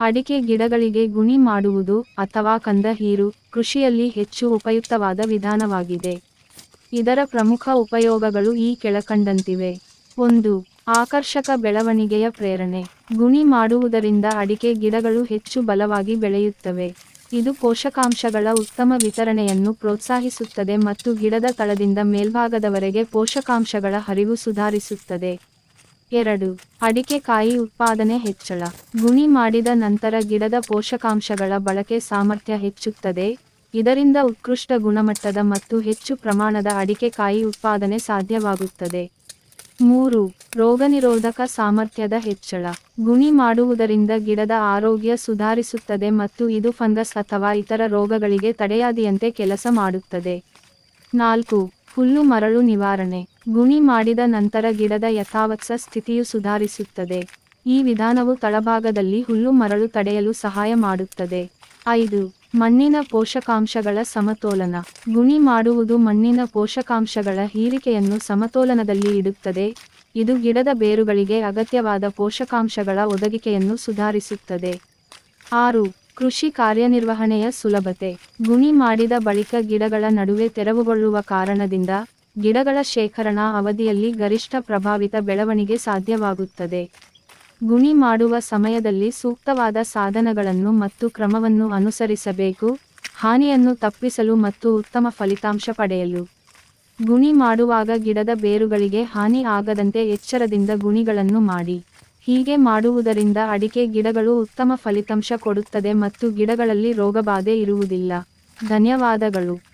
ಅಡಿಕೆ ಗಿಡಗಳಿಗೆ ಗುಣಿ ಮಾಡುವುದು ಅಥವಾ ಕಂದ ಹೀರು ಕೃಷಿಯಲ್ಲಿ ಹೆಚ್ಚು ಉಪಯುಕ್ತವಾದ ವಿಧಾನವಾಗಿದೆ. ಇದರ ಪ್ರಮುಖ ಉಪಯೋಗಗಳು ಈ ಕೆಳಕಂಡಂತಿವೆ. ಒಂದು, ಆಕರ್ಷಕ ಬೆಳವಣಿಗೆಯ ಪ್ರೇರಣೆ. ಗುಣಿ ಮಾಡುವುದರಿಂದ ಅಡಿಕೆ ಗಿಡಗಳು ಹೆಚ್ಚು ಬಲವಾಗಿ ಬೆಳೆಯುತ್ತವೆ. ಇದು ಪೋಷಕಾಂಶಗಳ ಉತ್ತಮ ವಿತರಣೆಯನ್ನು ಪ್ರೋತ್ಸಾಹಿಸುತ್ತದೆ ಮತ್ತು ಗಿಡದ ತಳದಿಂದ ಮೇಲ್ಭಾಗದವರೆಗೆ ಪೋಷಕಾಂಶಗಳ ಹರಿವು ಸುಧಾರಿಸುತ್ತದೆ. ಎರಡು, ಅಡಿಕೆ ಕಾಯಿ ಉತ್ಪಾದನೆ ಹೆಚ್ಚಳ. ಗುಣಿ ಮಾಡಿದ ನಂತರ ಗಿಡದ ಪೋಷಕಾಂಶಗಳ ಬಳಕೆ ಸಾಮರ್ಥ್ಯ ಹೆಚ್ಚುತ್ತದೆ. ಇದರಿಂದ ಉತ್ಕೃಷ್ಟ ಗುಣಮಟ್ಟದ ಮತ್ತು ಹೆಚ್ಚು ಪ್ರಮಾಣದ ಅಡಿಕೆ ಕಾಯಿ ಉತ್ಪಾದನೆ ಸಾಧ್ಯವಾಗುತ್ತದೆ. ಮೂರು, ರೋಗನಿರೋಧಕ ಸಾಮರ್ಥ್ಯದ ಹೆಚ್ಚಳ. ಗುಣಿ ಮಾಡುವುದರಿಂದ ಗಿಡದ ಆರೋಗ್ಯ ಸುಧಾರಿಸುತ್ತದೆ ಮತ್ತು ಇದು ಫಂಗಸ್ ಅಥವಾ ಇತರ ರೋಗಗಳಿಗೆ ತಡೆಯಾದಿಯಂತೆ ಕೆಲಸ ಮಾಡುತ್ತದೆ. ನಾಲ್ಕು, ಹುಲ್ಲು ಮರಳು ನಿವಾರಣೆ. ಗುಣಿ ಮಾಡಿದ ನಂತರ ಗಿಡದ ಯಥಾವತ್ಸ ಸ್ಥಿತಿಯು ಸುಧಾರಿಸುತ್ತದೆ. ಈ ವಿಧಾನವು ತಳಭಾಗದಲ್ಲಿ ಹುಲ್ಲು ಮರಳು ತಡೆಯಲು ಸಹಾಯ ಮಾಡುತ್ತದೆ. ಐದು, ಮಣ್ಣಿನ ಪೋಷಕಾಂಶಗಳ ಸಮತೋಲನ. ಗುಣಿ ಮಾಡುವುದು ಮಣ್ಣಿನ ಪೋಷಕಾಂಶಗಳ ಹೀರಿಕೆಯನ್ನು ಸಮತೋಲನದಲ್ಲಿ ಇಡುತ್ತದೆ. ಇದು ಗಿಡದ ಬೇರುಗಳಿಗೆ ಅಗತ್ಯವಾದ ಪೋಷಕಾಂಶಗಳ ಒದಗಿಕೆಯನ್ನು ಸುಧಾರಿಸುತ್ತದೆ. ಆರು, ಕೃಷಿ ಕಾರ್ಯನಿರ್ವಹಣೆಯ ಸುಲಭತೆ. ಗುಣಿ ಮಾಡಿದ ಬಳಿಕ ಗಿಡಗಳ ನಡುವೆ ತೆರವುಗೊಳ್ಳುವ ಕಾರಣದಿಂದ ಗಿಡಗಳ ಶೇಖರಣಾ ಅವಧಿಯಲ್ಲಿ ಗರಿಷ್ಠ ಪ್ರಭಾವಿತ ಬೆಳವಣಿಗೆ ಸಾಧ್ಯವಾಗುತ್ತದೆ. ಗುಣಿ ಮಾಡುವ ಸಮಯದಲ್ಲಿ ಸೂಕ್ತವಾದ ಸಾಧನಗಳನ್ನು ಮತ್ತು ಕ್ರಮವನ್ನು ಅನುಸರಿಸಬೇಕು, ಹಾನಿಯನ್ನು ತಪ್ಪಿಸಲು ಮತ್ತು ಉತ್ತಮ ಫಲಿತಾಂಶ ಪಡೆಯಲು. ಗುಣಿ ಮಾಡುವಾಗ ಗಿಡದ ಬೇರುಗಳಿಗೆ ಹಾನಿ ಆಗದಂತೆ ಎಚ್ಚರದಿಂದ ಗುಣಿಗಳನ್ನು ಮಾಡಿ. ಹೀಗೆ ಮಾಡುವುದರಿಂದ ಅಡಿಕೆ ಗಿಡಗಳು ಉತ್ತಮ ಫಲಿತಾಂಶ ಕೊಡುತ್ತದೆ ಮತ್ತು ಗಿಡಗಳಲ್ಲಿ ರೋಗಬಾಧೆ ಇರುವುದಿಲ್ಲ. ಧನ್ಯವಾದಗಳು.